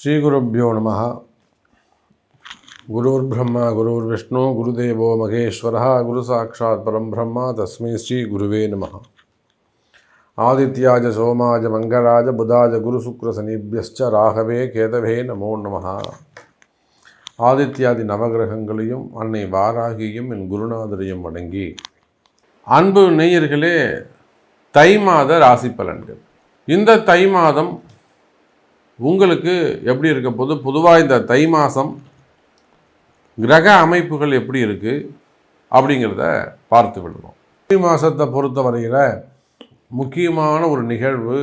ஸ்ரீகுருப்போ நம. குருர் பிரம்மா குருர் விஷ்ணு குருதேவோ மகேஸ்வர குரு சாட்சாத் பரம் பிரம்மா தஸ்மை ஸ்ரீ குருவே நம. ஆதித்யாஜ சோமாஜ மங்கராஜ புதாஜ குரு சுக்ர சனிபியஸ்ச ராகவே கேதவே நமோ நம. ஆதித்யாதி நவகிரகங்களையும் அன்னை வாராகியும் என் குருநாதரையும் வணங்கி அன்பு நேயர்களே தை மாத ராசி பலன்கள். இந்த தை மாதம் உங்களுக்கு எப்படி இருக்க போது? பொதுவாக இந்த தை மாதம் கிரக அமைப்புகள் எப்படி இருக்குது அப்படிங்கிறத பார்த்து விடுவோம். தை மாதத்தை பொறுத்த வரையில் முக்கியமான ஒரு நிகழ்வு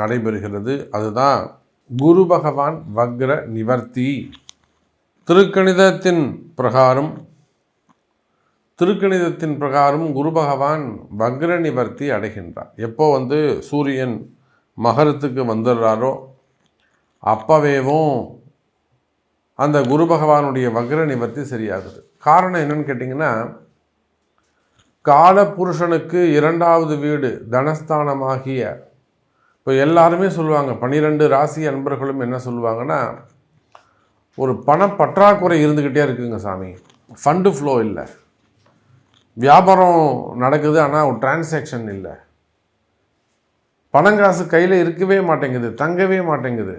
நடைபெறுகிறது. அதுதான் குரு பகவான் வக்ர நிவர்த்தி. திருக்கணிதத்தின் பிரகாரம் திருக்கணிதத்தின் பிரகாரம் குரு பகவான் வக்ர நிவர்த்தி அடைகின்றார். எப்போ வந்து சூரியன் மகரத்துக்கு வந்துடுறாரோ அப்பவேவும் அந்த குரு பகவானுடைய வக்ர நிவர்த்தி சரியாகுது. காரணம் என்னன்னு கேட்டிங்கன்னா காலபுருஷனுக்கு இரண்டாவது வீடு தனஸ்தானமாகிய இப்போ எல்லாருமே சொல்லுவாங்க பன்னிரெண்டு ராசி அன்பர்களும் என்ன சொல்லுவாங்கன்னா ஒரு பணப்பற்றாக்குறை இருந்துக்கிட்டே இருக்குங்க சாமி. ஃபண்டு ஃப்ளோ இல்லை. வியாபாரம் நடக்குது ஆனால் ஒரு டிரான்சாக்ஷன் இல்லை. பணங்காசு கையில் இருக்கவே மாட்டேங்குது தங்கவே மாட்டேங்குது.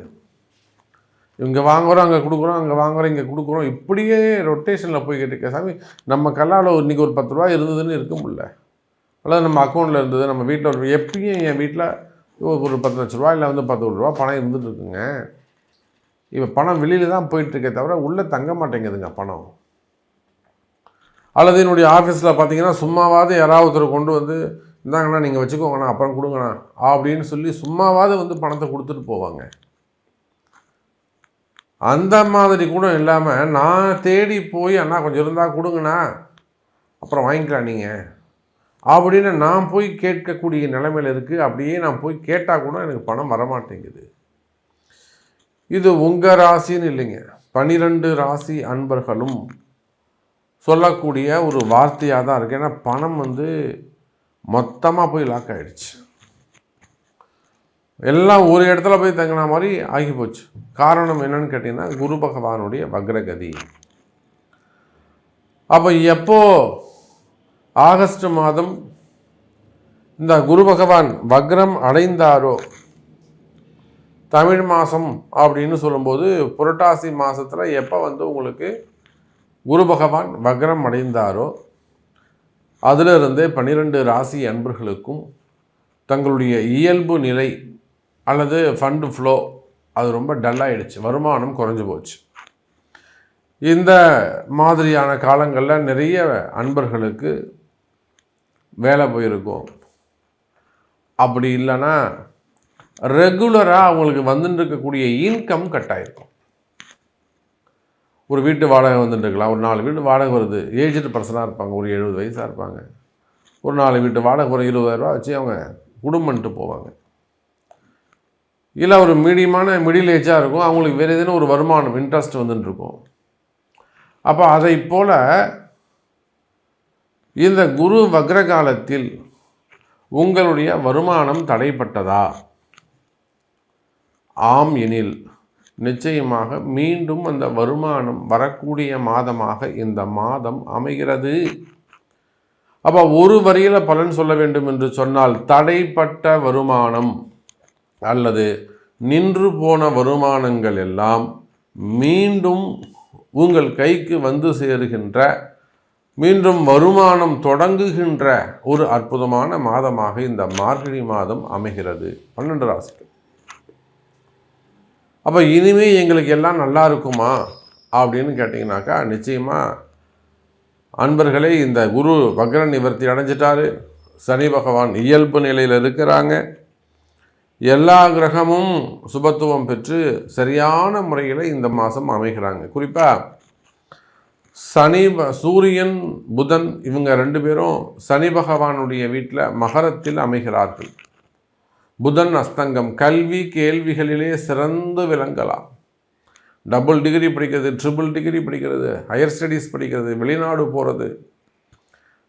இங்கே வாங்குகிறோம் அங்கே கொடுக்குறோம் அங்கே வாங்குகிறோம் இங்கே கொடுக்குறோம். இப்படியே ரொட்டேஷனில் போய்கிட்டு இருக்க சாமி நம்ம கல்லால் இன்றைக்கி ஒரு பத்து ரூபா இருந்ததுன்னு இருக்க முடியல. அல்லது நம்ம அக்கௌண்ட்டில் இருந்தது நம்ம வீட்டில் ஒரு எப்பயும் என் வீட்டில் ஒரு பத்து லட்ச ரூபா இல்லை வந்து பத்து ரூபா பணம் இருந்துட்டு இருக்குங்க. இப்போ பணம் வெளியில் தான் போயிட்டுருக்கே தவிர உள்ளே தங்க மாட்டேங்குதுங்க பணம். அல்லது என்னுடைய ஆஃபீஸில் பார்த்தீங்கன்னா சும்மாவாவது யாராவது ஒருத்தர் கொண்டு வந்து இந்தாங்கண்ணா நீங்கள் வச்சுக்கோங்கண்ணா அப்புறம் கொடுங்கண்ணா அப்படின்னு சொல்லி சும்மாவாவது வந்து பணத்தை கொடுத்துட்டு போவாங்க. அந்த மாதிரி கூட இல்லாமல் நான் தேடி போய் அண்ணா கொஞ்சம் இருந்தால் கொடுங்கண்ணா. அப்புறம் வாங்கிக்கலாம் நீங்கள் அப்படின்னு நான் போய் கேட்கக்கூடிய நிலைமையில் இருக்குது அப்படியே நான் போய் கேட்டால் கூட எனக்கு பணம் வரமாட்டேங்குது. இது உங்கள் ராசின்னு இல்லைங்க. பனிரெண்டு ராசி அன்பர்களும் சொல்லக்கூடிய ஒரு வார்த்தையாக தான் இருக்குது ஏன்னா பணம் வந்து மொத்தமாக போய் லாக் ஆகிடுச்சு எல்லாம் ஒரு இடத்துல போய் தங்கின மாதிரி ஆகி போச்சு காரணம் என்னன்னு கேட்டிங்கன்னா குரு பகவானுடைய வக்ரகதி. அப்போ எப்போ ஆகஸ்ட் மாதம் இந்த குரு பகவான் வக்ரம் அடைந்தாரோ தமிழ் மாதம் அப்படின்னு சொல்லும்போது புரட்டாசி மாதத்தில் எப்போ வந்து உங்களுக்கு குரு பகவான் வக்ரம் அடைந்தாரோ அதிலிருந்தே பன்னிரெண்டு ராசி அன்பர்களுக்கும் தங்களுடைய இயல்பு நிலை அல்லது ஃபண்டு ஃப்ளோ அது ரொம்ப டல்லாகிடுச்சு வருமானம் குறைஞ்சி போச்சு. இந்த மாதிரியான காலங்களில் நிறைய அன்பர்களுக்கு வேலை போயிருக்கும். அப்படி இல்லைன்னா ரெகுலராக அவங்களுக்கு வந்துட்டு இருக்கக்கூடிய இன்கம் கட் ஆகிருக்கும் ஒரு வீட்டு வாடகை வந்துட்டு இருக்கலாம் ஒரு நாலு வீட்டு வாடகை வருது. ஏஜ்டு பர்சனாக இருப்பாங்க. ஒரு எழுபது வயசாக இருப்பாங்க. ஒரு நாலு வீட்டு வாடகை ஒரு இருபதாயிரரூவா வச்சு அவங்க குடும்பம்ன்ட்டு போவாங்க. இல்லை ஒரு மீடியமான மிடில் ஏஜாக இருக்கும். அவங்களுக்கு வேறு எதுனா ஒரு வருமானம் இன்ட்ரெஸ்ட் வந்துட்டுருக்கும் அப்போ அதை போல் இந்த குரு வக்ர காலத்தில் உங்களுடைய வருமானம் தடைப்பட்டதா? ஆம் எனில் நிச்சயமாக மீண்டும் அந்த வருமானம் வரக்கூடிய மாதமாக இந்த மாதம் அமைகிறது. அப்போ ஒரு வரியில் பலன் சொல்ல வேண்டும் என்று சொன்னால் தடைப்பட்ட வருமானம் அல்லது நின்று போன வருமானங்கள் எல்லாம் மீண்டும் உங்கள் கைக்கு வந்து சேருகின்ற மீண்டும் வருமானம் தொடங்குகின்ற ஒரு அற்புதமான மாதமாக இந்த மார்கழி மாதம் அமைகிறது. பன்னெண்டு ராசிக்கு அப்போ இனிமே எங்களுக்கு எல்லாம் நல்லா இருக்குமா? அப்படின்னு கேட்டிங்கனாக்கா நிச்சயமாக அன்பர்களே இந்த குரு வக்ர நிவர்த்தி அடைஞ்சிட்டாரு. சனி பகவான் இயல்பு நிலையில் இருக்கிறாங்க. எல்லா கிரகமும் சுபத்துவம் பெற்று சரியான முறையில் இந்த மாதம் அமைகிறாங்க. குறிப்பாக சனி சூரியன் புதன் இவங்க ரெண்டு பேரும் சனி பகவானுடைய வீட்டில் மகரத்தில் அமைகிறார்கள். புதன் அஸ்தங்கம். கல்வி கேள்விகளிலே சிறந்து விளங்கலாம். டபுள் டிகிரி படிக்கிறது ட்ரிபிள் டிகிரி படிக்கிறது ஹையர் ஸ்டடீஸ் படிக்கிறது வெளிநாடு போகிறது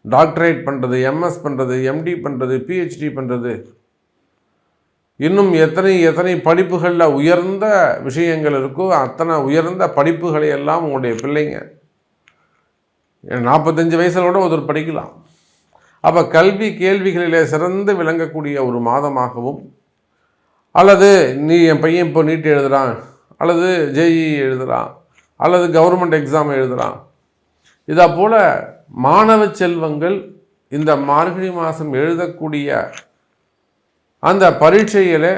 டாக்டரேட் பண்ணுறது எம்எஸ் பண்ணுறது எம்டி பண்ணுறது பிஹெச்டி பண்ணுறது இன்னும் எத்தனை எத்தனை படிப்புகளில் உயர்ந்த விஷயங்கள் இருக்கோ அத்தனை உயர்ந்த படிப்புகளை எல்லாம் உங்களுடைய பிள்ளைங்க நாற்பத்தஞ்சு வயசில் கூட ஒருத்தர் படிக்கலாம். அப்போ கல்வி கேள்விகளிலே சிறந்து விளங்கக்கூடிய ஒரு மாதமாகவும் அல்லது நீ என் பையன் இப்போ நீட் எழுதுகிறான் அல்லது ஜேஇ எழுதுகிறான் அல்லது கவர்மெண்ட் எக்ஸாம் எழுதுகிறான் இதை போல் மாணவ செல்வங்கள் இந்த மார்கழி மாதம் எழுதக்கூடிய அந்த பரீட்சையில்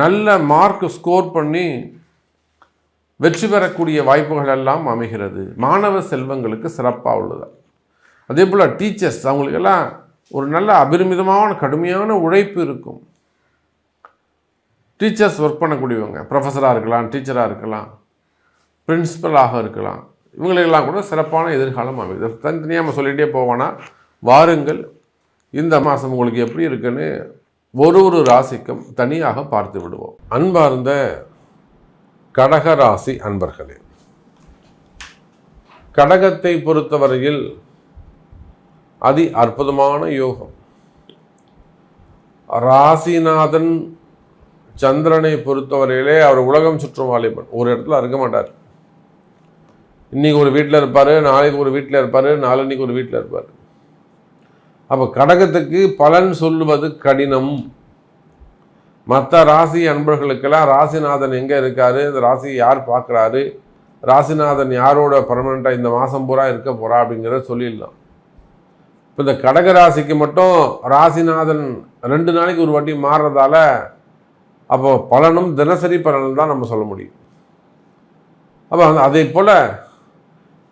நல்ல மார்க் ஸ்கோர் பண்ணி வெற்றி பெறக்கூடிய வாய்ப்புகள் எல்லாம் அமைகிறது. மாணவ செல்வங்களுக்கு சிறப்பாக உள்ளது. அதே போல் டீச்சர்ஸ் அவங்களுக்கெல்லாம் ஒரு நல்ல அபரிமிதமான கடுமையான உழைப்பு இருக்கும். டீச்சர்ஸ் ஒர்க் பண்ணக்கூடியவங்க ப்ரொஃபஸராக இருக்கலாம் டீச்சராக இருக்கலாம் பிரின்சிபலாக இருக்கலாம். இவங்களுக்கெல்லாம் கூட சிறப்பான எதிர்காலம் அமைது தனித்தனியாக நம்ம சொல்லிகிட்டே போவோன்னா வாருங்கள் இந்த மாதம் உங்களுக்கு எப்படி இருக்குன்னு ஒரு ஒரு ராசிக்கும் தனியாக பார்த்து விடுவோம். அன்பார்ந்த கடக ராசி அன்பர்களே கடகத்தை பொறுத்தவரையில் அதி அற்புதமான யோகம். ராசிநாதன் சந்திரனை பொறுத்தவரையிலே அவர் உலகம் சுற்றும் வாலிபன். ஒரு இடத்துல இருக்க மாட்டார். இன்னைக்கு ஒரு வீட்டில் இருப்பார் நாளைக்கு ஒரு வீட்டில் இருப்பார் நாளன்னைக்கு ஒரு வீட்டில் இருப்பார். அப்போ கடகத்துக்கு பலன் சொல்லுவது கடினம். மற்ற ராசி அன்பர்களுக்கெல்லாம் ராசிநாதன் எங்கே இருக்காரு? இந்த ராசியை யார் பார்க்குறாரு ராசிநாதன் யாரோட பர்மனெண்ட்டாக இந்த மாதம் பூரா இருக்க போகிறா அப்படிங்கிறத சொல்லிடலாம். இப்போ இந்த கடக ராசிக்கு மட்டும் ராசிநாதன் ரெண்டு நாளைக்கு ஒரு வாட்டி மாறுறதால அப்போ பலனும் தினசரி பலனும் தான் நம்ம சொல்ல முடியும். அப்போ அதே போல்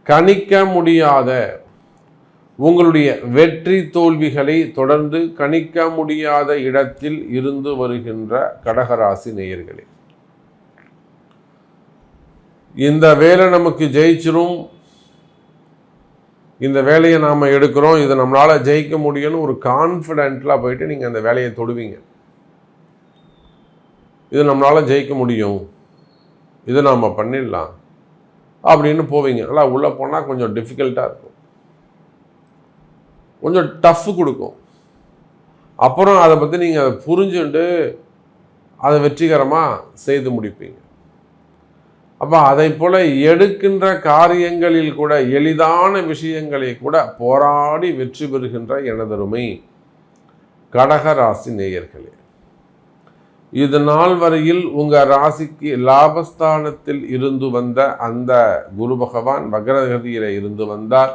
கணிக்க முடியாத உங்களுடைய வெற்றி தோல்விகளை தொடர்ந்து கணிக்க முடியாத இடத்தில் இருந்து வருகின்ற கடகராசி நேயர்களே. இந்த வேலை நமக்கு ஜெயிச்சிரும். இந்த வேலையை நாம் எடுக்கிறோம். இதை நம்மளால் ஜெயிக்க முடியும்னு ஒரு கான்ஃபிடென்ட்லாம் போயிட்டு நீங்கள் அந்த வேலையை தொடுவீங்க. இது நம்மளால் ஜெயிக்க முடியும். இதை நாம் பண்ணிடலாம். அப்படின்னு போவீங்க. நல்லா உள்ளே போனால் கொஞ்சம் டிஃபிகல்ட்டாக இருக்கும். கொஞ்சம் டஃப் கொடுக்கும். அப்புறம் அதை பற்றி நீங்கள் அதை புரிஞ்சுட்டு அதை வெற்றிகரமாக செய்து முடிப்பீங்க. அப்போ அதை போல் எடுக்கின்ற காரியங்களில் கூட எளிதான விஷயங்களை கூட போராடி வெற்றி பெறுகின்ற எனதருமை கடகராசி நேயர்களே. இது நாள் வரையில் உங்கள் ராசிக்கு லாபஸ்தானத்தில் இருந்து வந்த அந்த குரு பகவான் வக்ரகதியில் இருந்து வந்தார்.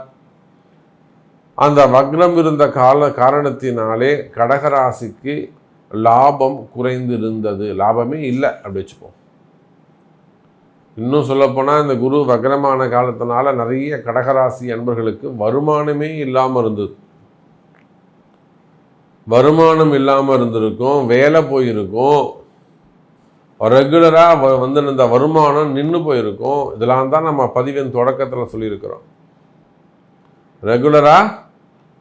அந்த வக்னம் இருந்த கால காரணத்தினாலே கடகராசிக்கு லாபம் குறைந்திருந்தது. லாபமே இல்லை அப்படி வச்சுப்போம். இன்னும் சொல்லப்போனால் இந்த குரு வக்ரமான காலத்தினால நிறைய கடகராசி அன்பர்களுக்கு வருமானமே இல்லாமல் இருந்தது. வருமானம் இல்லாமல் இருந்திருக்கும் வேலை போயிருக்கும் ரெகுலராக வந்து இந்த வருமானம் நின்று போயிருக்கும். இதெல்லாம் தான் நம்ம பதிவின் தொடக்கத்தில் சொல்லியிருக்கிறோம். ரெகுலராக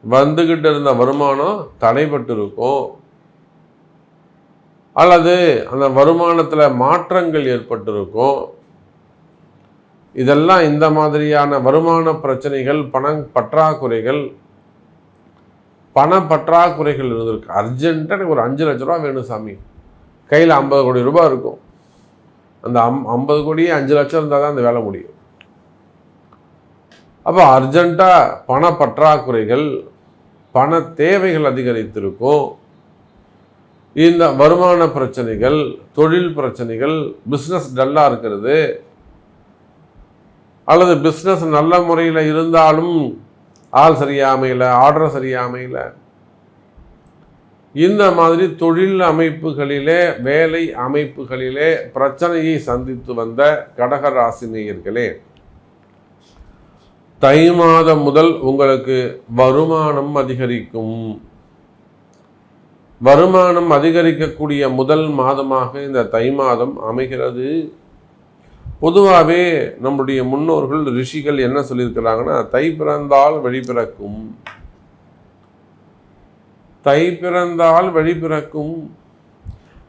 வந்துக்கிட்டு இருந்த வருமானம் தடைபட்டு இருக்கும் அல்லது அந்த வருமானத்தில் மாற்றங்கள் ஏற்பட்டிருக்கும். இதெல்லாம் இந்த மாதிரியான வருமான பிரச்சனைகள் பண பற்றாக்குறைகள் பண பற்றாக்குறைகள் இருந்திருக்கு. அர்ஜென்ட்டாக எனக்கு ஒரு அஞ்சு லட்ச ரூபா வேணும் சாமி. கையில் ஐம்பது கோடி ரூபாய் இருக்கும். அந்த அம் ஐம்பது கோடியே அஞ்சு லட்சம் இருந்தால் தான் அந்த வேலை முடியும். அப்போ அர்ஜெண்ட்டாக பண பற்றாக்குறைகள் பண தேவைகள் அதிகரித்திருக்கும். இந்த வருமான பிரச்சனைகள் தொழில் பிரச்சனைகள் பிஸ்னஸ் டல்லாக இருக்கிறது. அல்லது பிஸ்னஸ் நல்ல முறையில் இருந்தாலும் ஆள் சரியாமையில் ஆர்டர் சரியாமையில். இந்த மாதிரி தொழில் அமைப்புகளிலே வேலை அமைப்புகளிலே பிரச்சனையை சந்தித்து வந்த கடகராசினியர்களே தை மாதம் முதல் உங்களுக்கு வருமானம் அதிகரிக்கும். வருமானம் அதிகரிக்கக்கூடிய முதல் மாதமாக இந்த தை மாதம் அமைகிறது. பொதுவாகவே நம்முடைய முன்னோர்கள் ரிஷிகள் என்ன சொல்லியிருக்கிறாங்கன்னா தை பிறந்தால் வழிபிறக்கும் தை பிறந்தால் வழிபிறக்கும்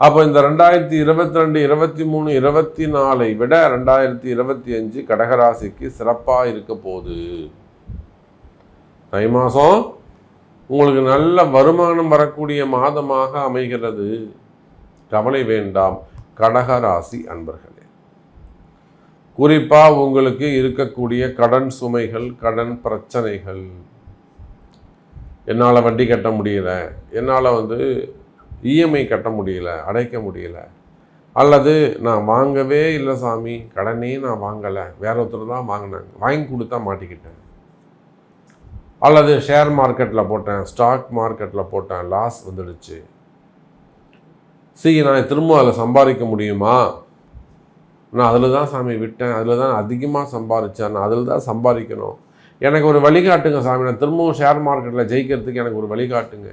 அப்போ இந்த ரெண்டாயிரத்தி இருபத்தி ரெண்டு இருபத்தி மூணு இருபத்தி நாலை விட ரெண்டாயிரத்தி இருபத்தி அஞ்சு கடகராசிக்கு சிறப்பாக இருக்க போகுது. தை மாதம் உங்களுக்கு நல்ல வருமானம் வரக்கூடிய மாதமாக அமைகிறது. கவலை வேண்டாம். கடகராசி அன்பர்களே. குறிப்பாக உங்களுக்கு இருக்கக்கூடிய கடன் சுமைகள் கடன் பிரச்சனைகள். என்னால் வட்டி கட்ட முடியல. என்னால் வந்து இஎம்ஐ கட்ட முடியல அடைக்க முடியல. அல்லது நான் வாங்கவே இல்லை சாமி கடனே நான் வாங்கலை. வேற ஒருத்தர் தான் வாங்கினாங்க. வாங்கி கொடுத்தா மாட்டிக்கிட்டேன். அல்லது ஷேர் மார்க்கெட்டில் போட்டேன் ஸ்டாக் மார்க்கெட்டில் போட்டேன் லாஸ் வந்துடுச்சு. சரி நான் திரும்ப அதில் சம்பாதிக்க முடியுமா? நான் அதில் தான் சாமி விட்டேன். அதில் தான் அதிகமாக சம்பாதிச்சேன். நான் அதில் தான் சம்பாதிக்கணும். எனக்கு ஒரு வழிகாட்டுங்க சாமி. நான் திரும்பவும் ஷேர் மார்க்கெட்டில் ஜெயிக்கிறதுக்கு எனக்கு ஒரு வழிகாட்டுங்க.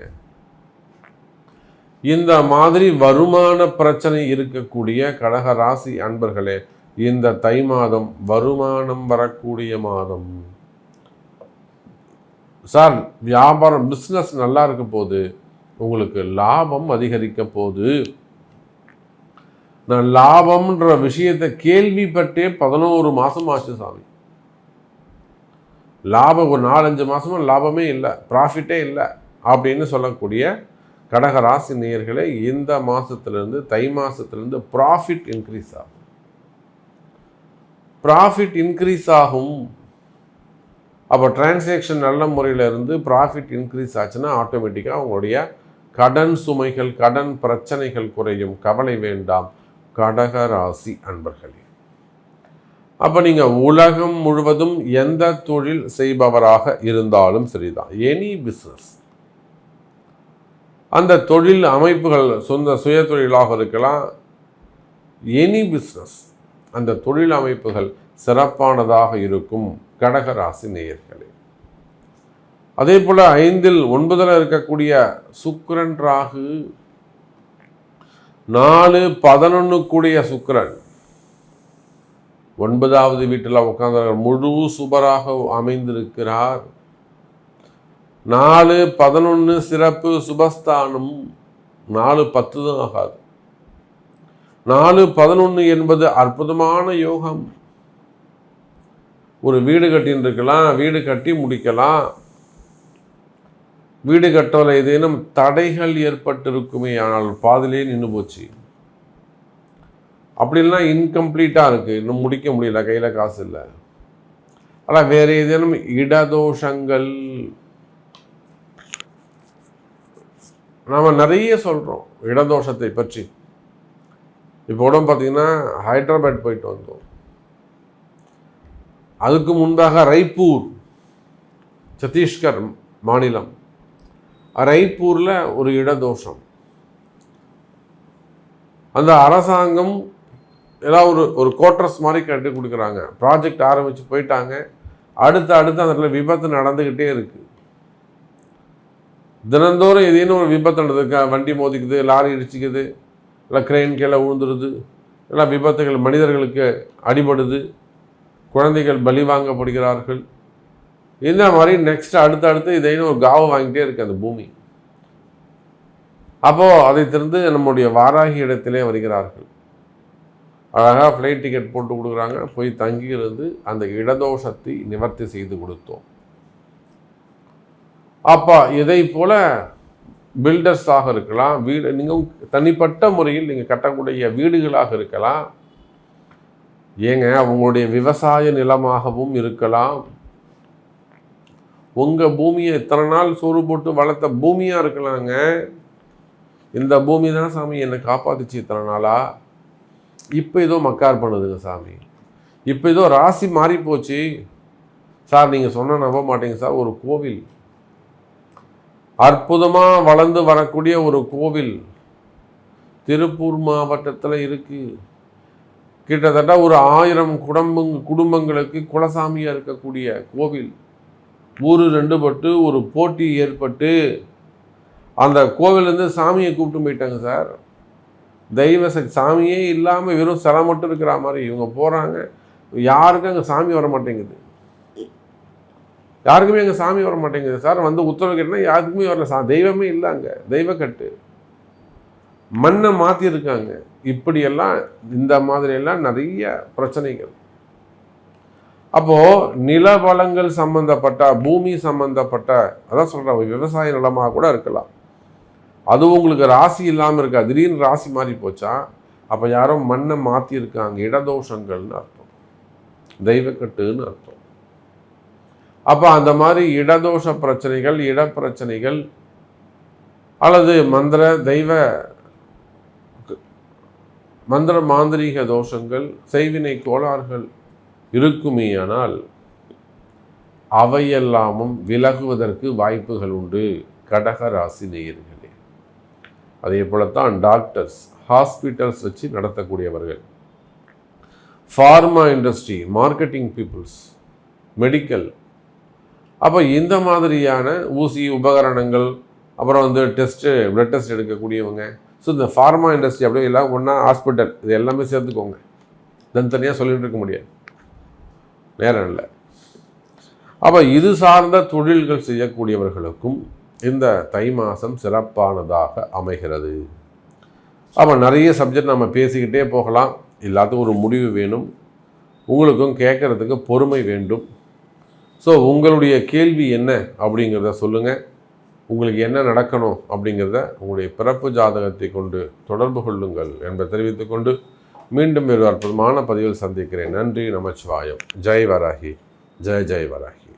இந்த மாதிரி வருமான பிரச்சனை இருக்கக்கூடிய கடக ராசி அன்பர்களே இந்த தை மாதம் வருமானம் வரக்கூடிய மாதம். சார் வியாபாரம் பிஸ்னஸ் நல்லா இருக்க போது உங்களுக்கு லாபம் அதிகரிக்க போது நான் லாபம்ன்ற விஷயத்தை கேள்விப்பட்டே பதினோரு மாதம் ஆச்சு சாமி. லாபம் ஒரு நாலஞ்சு மாதமும் லாபமே இல்லை ப்ராஃபிட்டே இல்லை அப்படின்னு சொல்லக்கூடிய கடக ராசி நேயர்களே இந்த மாதத்துலேருந்து தை மாதத்துலேருந்து ப்ராஃபிட் இன்க்ரீஸ் ஆகும். ப்ராஃபிட் இன்க்ரீஸ் ஆகும். அப்போ டிரான்சேக்ஷன் நல்ல முறையில் இருந்து ப்ராஃபிட் இன்க்ரீஸ் ஆச்சுன்னா ஆட்டோமேட்டிக்காக உங்களுடைய கடன் சுமைகள் கடன் பிரச்சனைகள் குறையும். கவலை வேண்டாம். கடக ராசி அன்பர்களே. அப்போ நீங்கள் உலகம் முழுவதும் எந்த தொழில் செய்பவராக இருந்தாலும் சரிதான். எனி பிஸ்னஸ் அந்த தொழில் அமைப்புகள் சொந்த சுய தொழிலாக இருக்கலாம் எனி பிஸ்னஸ் அந்த தொழில் அமைப்புகள் சிறப்பானதாக இருக்கும் கடகராசி நேயர்களே. அதே போல் ஐந்தில் ஒன்பதில் இருக்கக்கூடிய சுக்கரன் ராகு நாலு பதினொன்று கூடிய சுக்கரன். ஒன்பதாவது வீட்டில் உட்கார்ந்தவர்கள் முழு சுபராக அமைந்திருக்கிறார். நாலு பதினொன்று சிறப்பு சுபஸ்தானம். நாலு பத்து தான் ஆகாது. நாலு பதினொன்று என்பது அற்புதமான யோகம். ஒரு வீடு கட்டின்னு இருக்கலாம் வீடு கட்டி முடிக்கலாம். வீடு கட்டவில் ஏதேனும் தடைகள் ஏற்பட்டிருக்குமே ஆனால் பாதிலே நின்று போச்சு. அப்படிலாம் இன்கம்ப்ளீட்டாக இருக்குது இன்னும் முடிக்க முடியல கையில் காசு இல்லை. ஆனால் வேறு ஏதேனும் இடதோஷங்கள் நாம் நிறைய சொல்கிறோம் இடதோஷத்தை பற்றி. இப்போ உடம்பு பார்த்தீங்கன்னா ஹைதராபாத் போயிட்டு வந்தோம். அதுக்கு முன்பாக ரைப்பூர் சத்தீஸ்கர் மாநிலம். ரைப்பூரில் ஒரு இடதோஷம். அந்த அரசாங்கம் ஏதாவது ஒரு ஒரு கோட்ரஸ் மாதிரி கட்டி கொடுக்குறாங்க. ப்ராஜெக்ட் ஆரம்பித்து போயிட்டாங்க. அடுத்து அடுத்து அந்த விபத்து நடந்துக்கிட்டே இருக்குது தினந்தோறும் எதேனும் ஒரு விபத்து நடந்திருக்கா. வண்டி மோதிக்குது லாரி இடிச்சிக்குது இல்லை கிரெயின் கீழே விழுந்துருது இல்லை விபத்துகள் மனிதர்களுக்கு அடிபடுது குழந்தைகள் பலி வாங்கப்படுகிறார்கள். இந்த மாதிரி நெக்ஸ்ட் அடுத்தடுத்து இதைன்னு ஒரு காவு வாங்கிட்டே இருக்கு அந்த பூமி. அப்போது அதை திறந்து நம்முடைய வாராகி இடத்திலே வருகிறார்கள். அழகாக ஃப்ளைட் டிக்கெட் போட்டு கொடுக்குறாங்க. போய் தங்கியிருந்து அந்த இடதோஷத்தை நிவர்த்தி செய்து கொடுத்தோம். அப்போ இதை போல பில்டர்ஸாக இருக்கலாம். வீடு நீங்கள் தனிப்பட்ட முறையில் நீங்கள் கட்டக்கூடிய வீடுகளாக இருக்கலாம். ஏங்க அவங்களுடைய விவசாய நிலமாகவும் இருக்கலாம். உங்கள் பூமியை இத்தனை நாள் சோறு போட்டு வளர்த்த பூமியாக இருக்கலாங்க. இந்த பூமி தான் சாமி என்னை காப்பாத்துச்சு இத்தனை நாளா? இப்போ ஏதோ மக்கார் பண்ணுதுங்க சாமி. இப்போ ஏதோ ராசி மாறி போச்சு சார் நீங்கள் சொன்ன நம்ப மாட்டீங்க சார். ஒரு கோவில். அற்புதமாக வளர்ந்து வரக்கூடிய ஒரு கோவில் திருப்பூர் மாவட்டத்தில் இருக்குது கிட்டத்தட்ட ஒரு ஆயிரம் குடும்பங் குடும்பங்களுக்கு குலசாமியாக இருக்கக்கூடிய கோவில். ஊர் ரெண்டு பட்டு ஒரு போட்டி ஏற்பட்டு அந்த கோவிலேருந்து சாமியை கூப்பிட்டு போயிட்டாங்க சார். தெய்வ சக்தி சாமியே இல்லாமல் வெறும் சிலை மட்டும் இருக்கிற மாதிரி இவங்க போகிறாங்க யாருக்கும் அங்கே சாமி வர மாட்டேங்குது யாருக்குமே அங்கே சாமி வர மாட்டேங்குது. சார் வந்து உத்தரவு கேட்டால் யாருக்குமே வரல. சா தெய்வமே இல்லை அங்கே. தெய்வக்கட்டு. மண்ணை மாற்றிருக்காங்க இப்படியெல்லாம் இந்த மாதிரியெல்லாம் நிறைய பிரச்சனைகள். அப்போது நில வளங்கள் சம்பந்தப்பட்ட பூமி சம்பந்தப்பட்ட அதான் சொல்கிறேன் விவசாய நிலமாக கூட இருக்கலாம். அது உங்களுக்கு ராசி இல்லாமல் இருக்கா திடீர்னு ராசி மாறி போச்சா அப்போ யாரோ மண்ணை மாற்றிருக்காங்க இடதோஷங்கள்னு அர்த்தம். தெய்வக்கட்டுன்னு அர்த்தம். அப்போ அந்த மாதிரி இடதோஷ பிரச்சனைகள் இடப்பிரச்சனைகள் அல்லது மந்திர தெய்வ மந்திர மாந்திரீக தோஷங்கள் செய்வினை கோளாறுகள் இருக்குமேயானால் அவையெல்லாமும் விலகுவதற்கு வாய்ப்புகள் உண்டு. கடக ராசி நேயர்களே. அதே போலத்தான் டாக்டர்ஸ் ஹாஸ்பிட்டல்ஸ் வச்சு நடத்தக்கூடியவர்கள். Pharma industry marketing peoples medical அப்போ இந்த மாதிரியான ஊசி உபகரணங்கள் அப்புறம் வந்து டெஸ்ட்டு ப்ளட் டெஸ்ட் எடுக்கக்கூடியவங்க. ஸோ இந்த ஃபார்மா இண்டஸ்ட்ரி அப்படியே எல்லாம் ஒன்றா ஹாஸ்பிட்டல் இது எல்லாமே சேர்த்துக்கோங்க. தனித்தனியாக சொல்லிகிட்டு இருக்க முடியாது. நேரம் இல்லை. அப்போ இது சார்ந்த தொழில்கள் செய்யக்கூடியவர்களுக்கும் இந்த தை மாதம் சிறப்பானதாக அமைகிறது. அப்போ நிறைய சப்ஜெக்ட் நம்ம பேசிக்கிட்டே போகலாம். எல்லாத்துக்கும் ஒரு முடிவு வேணும். உங்களுக்கும் கேட்குறதுக்கு பொறுமை வேண்டும். ஸோ உங்களுடைய கேள்வி என்ன அப்படிங்கிறத சொல்லுங்கள் உங்களுக்கு என்ன நடக்கணும் அப்படிங்கிறத உங்களுடைய பிறப்பு ஜாதகத்தை கொண்டு தொடர்பு கொள்ளுங்கள் என்பதை தெரிவித்துக்கொண்டு மீண்டும் ஒரு அற்புதமான பதிவில் சந்திக்கிறேன். நன்றி நமச்சிவாயம். ஜெய் வராகி. ஜெய் ஜெய் வராகி.